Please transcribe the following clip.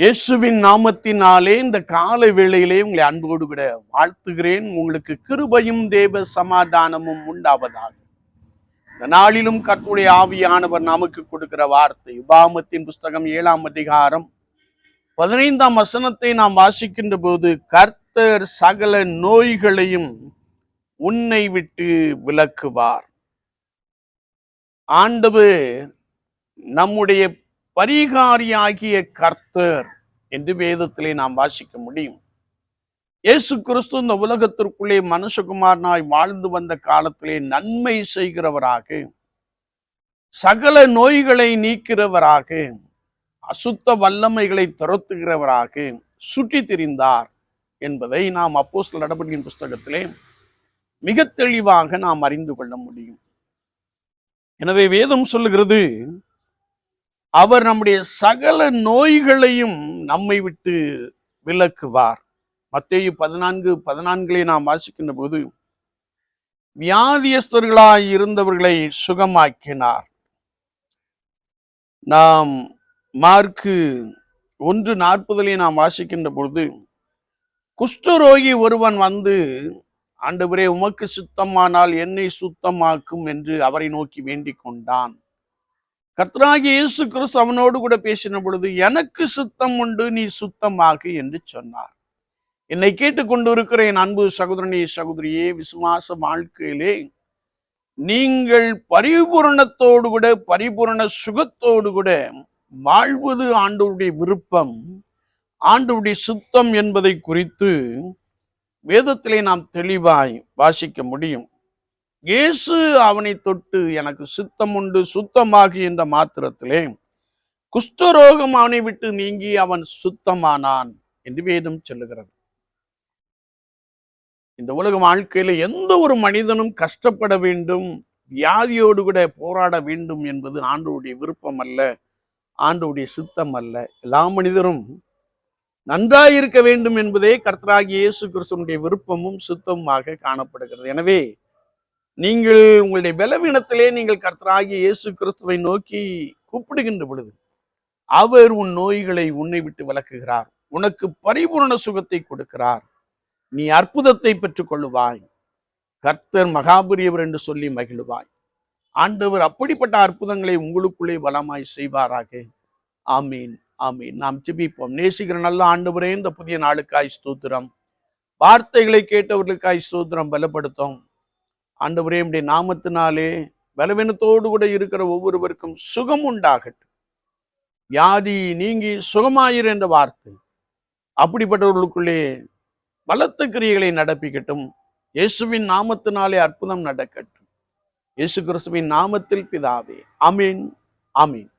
இயேசுவின் நாமத்தினாலே இந்த கால வேளையிலே உங்களை அன்போடு கூட வாழ்த்துகிறேன். உங்களுக்கு கிருபையும் தேவ சமாதானமும் உண்டாவதாக. இந்த நாளிலும் கற்புடைய ஆவியானவர் நமக்கு கொடுக்கிற வார்த்தை உபாமத்தின் புஸ்தகம் ஏழாம் அதிகாரம் பதினைந்தாம் வசனத்தை நாம் வாசிக்கின்ற போது கர்த்தர் சகல நோய்களையும் உன்னை விட்டு விலக்குவார். ஆண்டவர் நம்முடைய பரிகாரியாகிய கர்த்தர் என்று வேதத்திலே நாம் வாசிக்க முடியும். இயேசு கிறிஸ்து இந்த உலகத்திற்குள்ளே மனுஷகுமாரனாய் வாழ்ந்து வந்த காலத்திலே நன்மை செய்கிறவராக சகல நோய்களை நீக்கிறவராக அசுத்த வல்லமைகளை துரத்துகிறவராக சுற்றி திரிந்தார் என்பதை நாம் அப்போஸ்தலர் நடவடிக்கையின் புஸ்தகத்திலே மிக தெளிவாக நாம் அறிந்து கொள்ள முடியும். எனவே வேதம் சொல்லுகிறது அவர் நம்முடைய சகல நோய்களையும் நம்மை விட்டு விலக்குவார். மத்தேயு பதினான்கு பதினான்களை நாம் வாசிக்கின்ற போது வியாதியஸ்தர்களாய் இருந்தவர்களை சுகமாக்கினார். நாம் மார்க்கு ஒன்று நாற்பதிலே நாம் வாசிக்கின்ற பொழுது குஷ்டரோகி ஒருவன் வந்து ஆண்டவரே உமக்கு சுத்தமானால் என்னை சுத்தமாக்கும் என்று அவரை நோக்கி வேண்டிக் கொண்டான். கர்த்தராகிய இயேசு கிறிஸ்து அவனோடு கூட பேசின பொழுது எனக்கு சுத்தம் உண்டு நீ சுத்தமாகு என்று சொன்னார். என்னை கேட்டுக்கொண்டு இருக்கிற என் அன்பு சகோதரனே சகோதரியே விசுவாச வாழ்க்கையிலே நீங்கள் பரிபூரணத்தோடு கூட பரிபூரண சுகத்தோடு கூட வாழ்வது ஆண்டவருடைய விருப்பம். ஆண்டவருடைய சுத்தம் என்பதை குறித்து வேதத்திலே நாம் தெளிவாய் வாசிக்க முடியும். இயேசு அவனை தொட்டு எனக்கு சித்தம் உண்டு சுத்தமாகி என்ற மாத்திரத்திலே குஷ்டரோகம் அவனை விட்டு நீங்கி அவன் சுத்தமானான் என்று வேதம் சொல்லுகிறது. இந்த உலக வாழ்க்கையில எந்த ஒரு மனிதனும் கஷ்டப்பட வேண்டும் வியாதியோடு கூட போராட வேண்டும் என்பது ஆண்டோடைய விருப்பம் அல்ல ஆண்டோடைய சித்தம் அல்ல. எல்லா மனிதரும் நன்றாயிருக்க வேண்டும் என்பதே கர்த்தராகிய இயேசு கிறிஸ்துவனுடைய விருப்பமும் சுத்தமுமாக காணப்படுகிறது. எனவே நீங்கள் உங்களுடைய பலவீனத்திலே நீங்கள் கர்த்தராகிய இயேசு கிறிஸ்துவை நோக்கி கூப்பிடுகின்ற பொழுது அவர் உன் நோய்களை உன்னை விட்டு விலக்குகிறார். உனக்கு பரிபூரண சுகத்தை கொடுக்கிறார். நீ அற்புதத்தை பெற்றுக்கொள்ளுவாய். கர்த்தர் மகாபுரியவர் என்று சொல்லி மகிழுவாய். ஆண்டவர் அப்படிப்பட்ட அற்புதங்களை உங்களுக்குள்ளே பலமாய் செய்வாராக. ஆமீன் ஆமீன். நாம் ஜிபிப்போம். நேசிக்கிற நல்ல ஆண்டவரே இந்த புதிய நாளுக்காய் ஸ்தோத்திரம். வார்த்தைகளை கேட்டவர்களுக்காய் ஸ்தோத்திரம். பலப்படுத்தும். ஆண்டவரே உடைய நாமத்தினாலே பலவீனத்தோடு கூட இருக்கிற ஒவ்வொருவருக்கும் சுகம் உண்டாகட்டும். வியாதி நீங்கி சுகமாயிரு என்ற வார்த்தை. அப்படிப்பட்டவர்களுக்குள்ளே பலத்த கிரியைகளை நடப்பிக்கட்டும். இயேசுவின் நாமத்தினாலே அற்புதம் நடக்கட்டும். இயேசு கிறிஸ்துவின் நாமத்தில் பிதாவே. அமீன் அமீன்